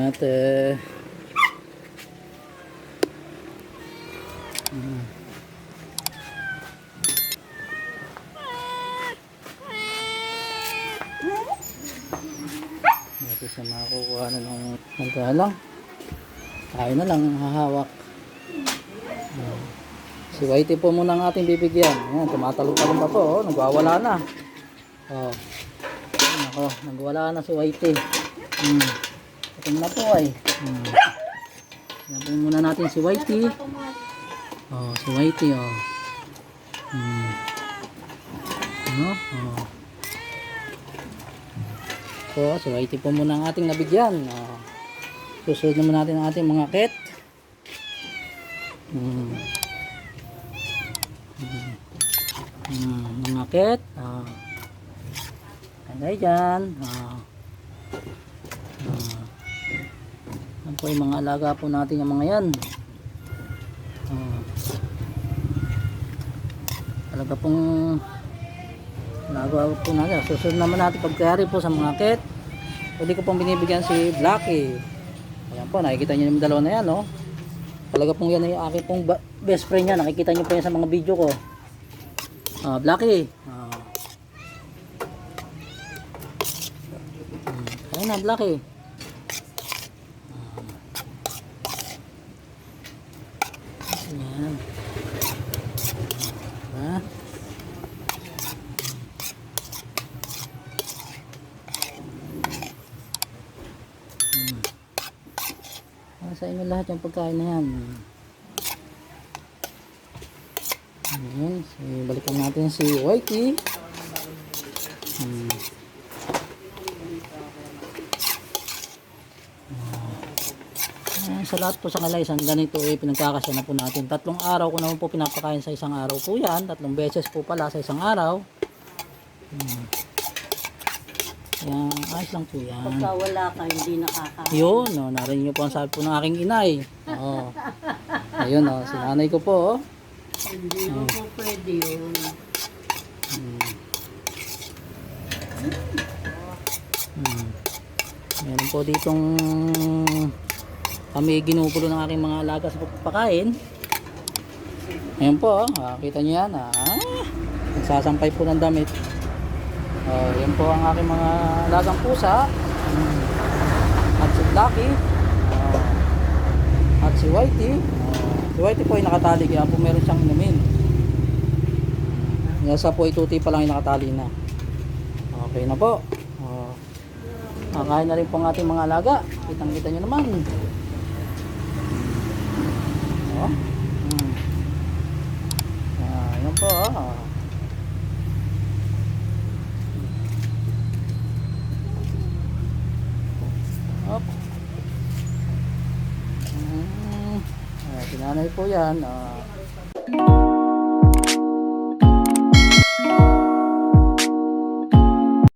Swerte. Mm. Dati sa makakukuha na ng magkano lang. Tayo na lang hahawak. Mm. Si Whitey po muna ang ating bibigyan. Ayan, tumatalong-talong pa po. Oh. Nagwawala na. Oh. Ako, nagwala na si Whitey. Hmm. Ito na po ay. Hmm. Yan muna natin si Whitey. Oh, si Whitey oh. Hmm. Ano? Oh. So, si Whitey po muna ang ating nabigyan. Oh. Susunod naman natin ang ating mga ket. Hmm. Hmm. Mga ket. Oh. Kagay dyan. Oh. Ah. Po yung mga alaga po natin yung mga yan. Ah. Talaga pong alaga po natin. Susunod naman natin pagkayari po sa mga ket. Pwede ko pong binibigyan si Blackie. Ayan po, nakikita niyo yung dalawa na yan, no? Talaga pong yan ay aking pong best friend niya. Nakikita niyo po yan sa mga video ko. Ah, Blackie. Ah. Hmm, Ayun na, Blackie. Ayan. Diba? Hmm. Ah, sa inyo lahat yung pagkain na yan. Ayan. So, balikan natin si Whitey. Hmm. Ah, sa lahat po sa kalaysan, ganito eh, pinagkakasya na po natin. Tatlong araw ko naman po pinapakain sa isang araw po yan. Tatlong beses po pala sa isang araw. Hmm. Yan, ayos lang po yan. Pagka wala ka, hindi nakakain. Yun, no, narinig niyo po ang sabi po ng aking inay. Oo. Ayun, oh, si nanay ko po, oh. Hindi mo po pwede yun. Hmm. Hmm. Meron po ditong kami ginugulo ng aking mga alaga sa pagpapakain. Ayan po, oh. Ah, kita niyo yan. Ah. Nagsasampay po ng damit. Oh, yan po ang aking mga alagang pusa. At si Blackie. Oh. At si Whitey. Oh. Si Whitey po ay nakatali kaya po meron siyang inumin. Nasa po ituti pa lang yung nakatali na. Okay na po. Oh. Nakain na rin po ang ating mga alaga. Kitang kita nyo naman. Oh. Hmm. Ah, yan po. Oh. Hop. Hmm. Ah, sinanay po yan. Ah.